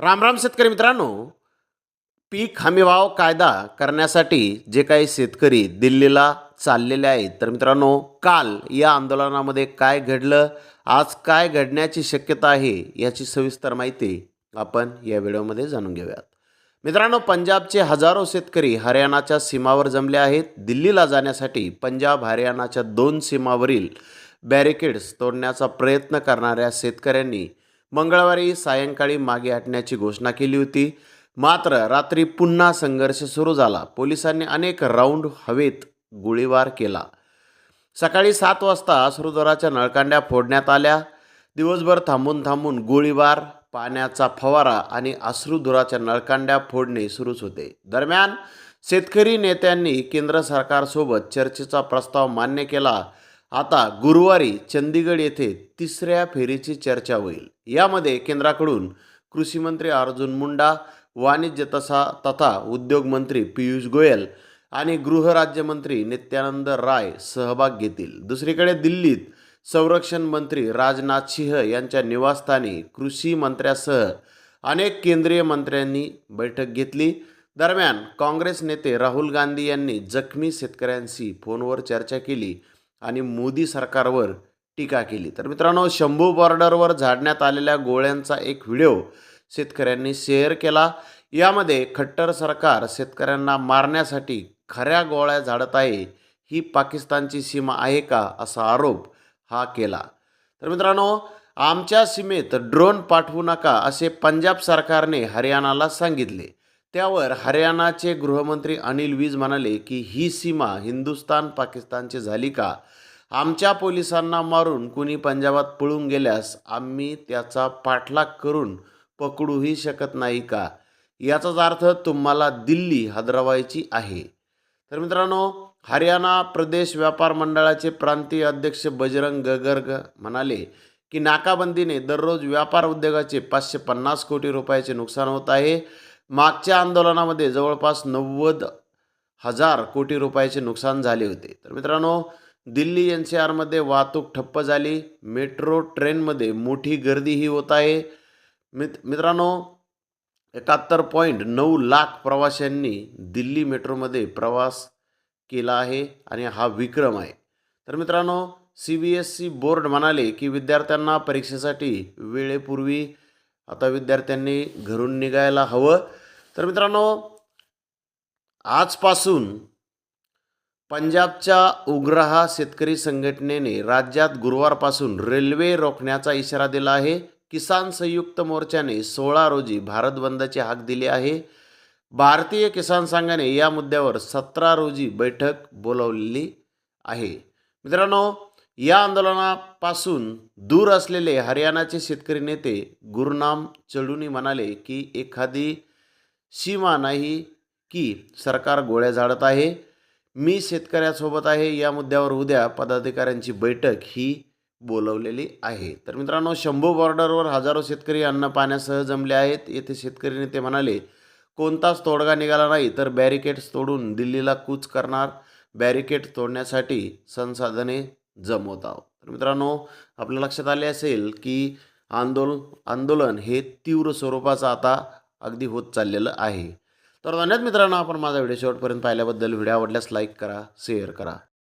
राम राम शेतकरी मित्रांनो. पीक हमीभाव कायदा करण्यासाठी जे काही शेतकरी दिल्लीला चाललेले आहेत. तर मित्रांनो काल या आंदोलनामध्ये काय घडलं? आज काय घडण्याची शक्यता आहे? याची सविस्तर माहिती आपण या व्हिडिओमध्ये जाणून घेऊयात. मित्रांनो पंजाबचे हजारो शेतकरी हरियाणाच्या सीमावर जमले आहेत. दिल्लीला जाण्यासाठी पंजाब हरियाणाच्या दोन सीमावरील बॅरिकेड्स तोडण्याचा प्रयत्न करणाऱ्या शेतकऱ्यांनी मंगळवारी सायंकाळी मागे हटण्याची घोषणा केली होती. मात्र रात्री पुन्हा संघर्ष सुरू झाला. पोलिसांनी अनेक राऊंड हवेत गोळीबार केला. सकाळी सात वाजता अश्रुधराच्या नळकांड्या फोडण्यात आल्या. दिवसभर थांबून थांबून गोळीबार पाण्याचा फवारा आणि अश्रुधुराच्या नळकांड्या फोडणे सुरूच होते. दरम्यान शेतकरी नेत्यांनी केंद्र सरकारसोबत चर्चेचा प्रस्ताव मान्य केला. आता गुरुवारी चंदीगड येथे तिसऱ्या फेरीची चर्चा होईल. यामध्ये केंद्राकडून कृषीमंत्री अर्जुन मुंडा वाणिज्य तसा तथा उद्योगमंत्री पियुष गोयल आणि गृहराज्यमंत्री नित्यानंद राय सहभाग घेतील. दुसरीकडे दिल्लीत संरक्षण मंत्री राजनाथ सिंह यांच्या निवासस्थानी कृषी मंत्र्यासह अनेक केंद्रीय मंत्र्यांनी बैठक घेतली. दरम्यान काँग्रेस नेते राहुल गांधी यांनी जखमी शेतकऱ्यांशी फोनवर चर्चा केली. आणि मोदी सरकारवर टीका केली. तर मित्रांनो शंभू बॉर्डरवर झाडण्यात आलेल्या गोळ्यांचा एक व्हिडिओ शेतकऱ्यांनी शेअर केला. यामध्ये खट्टर सरकार शेतकऱ्यांना मारण्यासाठी खऱ्या गोळ्या झाडत आहे ही पाकिस्तानची सीमा आहे का असा आरोप हा केला. तर मित्रांनो आमच्या सीमेत ड्रोन पाठवू नका असे पंजाब सरकारने हरियाणाला सांगितले. त्यावर हरियाणाचे गृहमंत्री अनिल विज म्हणाले की ही सीमा हिंदुस्तान पाकिस्तानची झाली का? आमच्या पोलिसांना मारून कुणी पंजाबात पळून गेल्यास आम्ही त्याचा पाठलाग करून पकडूही शकत नाही का? याचाच अर्थ तुम्हाला दिल्ली हादरवायची आहे. तर मित्रांनो हरियाणा प्रदेश व्यापार मंडळाचे प्रांतीय अध्यक्ष बजरंग गगर्ग म्हणाले की नाकाबंदीने दररोज व्यापार उद्योगाचे पाचशे पन्नास कोटी रुपयाचे नुकसान होत आहे. मागच्या आंदोलनामध्ये जवळपास नव्वद हजार कोटी रुपयाचे नुकसान झाले होते. तर मित्रांनो दिल्ली एन सी आरमध्ये वाहतूक ठप्प झाली. मेट्रो ट्रेनमध्ये मोठी गर्दीही होत आहे. मित मित्रांनो एकाहत्तर पॉईंट नऊ लाख प्रवाशांनी दिल्ली मेट्रोमध्ये प्रवास केला आहे आणि हा विक्रम आहे. तर मित्रांनो C B S C board म्हणाले की विद्यार्थ्यांना परीक्षेसाठी वेळेपूर्वी आता विद्यार्थ्यांनी घरून निघायला हवं. तर मित्रांनो आजपासून पंजाबच्या उग्रहा शेतकरी संघटनेने राज्यात गुरुवारपासून रेल्वे रोखण्याचा इशारा दिला आहे. किसान संयुक्त मोर्चाने सोळा रोजी भारत बंदची हाक दिली आहे. भारतीय किसान संघाने या मुद्द्यावर सतरा रोजी बैठक बोलावलेली आहे. मित्रांनो या आंदोलनापासून दूर असलेले हरियाणाचे शेतकरी नेते गुरुनाम चढुनी म्हणाले की एखादी सीमा नाही की सरकार गोळ्या झाडत आहे. मी शेतकऱ्यासोबत आहे. या मुद्द्यावर उद्या पदाधिकाऱ्यांची बैठक ही बोलवलेली आहे. तर मित्रांनो शंभू बॉर्डरवर हजारो शेतकरी अन्न पाण्यासह जमले आहेत. येथे शेतकरी नेते म्हणाले कोणताच तोडगा निघाला नाही तर बॅरिकेड्स तोडून दिल्लीला कूच करणार. बॅरिकेड तोडण्यासाठी संसाधने जमवत आहोत. तर मित्रांनो आपल्या लक्षात आले असेल की आंदोलन आंदोलन हे तीव्र स्वरूपाचं आता अगदी होत चाललेलं आहे. तर धन्यवाद मित्रांनो आपण माझा व्हिडिओ शेवटपर्यंत पाहिल्याबद्दल. व्हिडिओ आवडल्यास लाईक करा शेअर करा.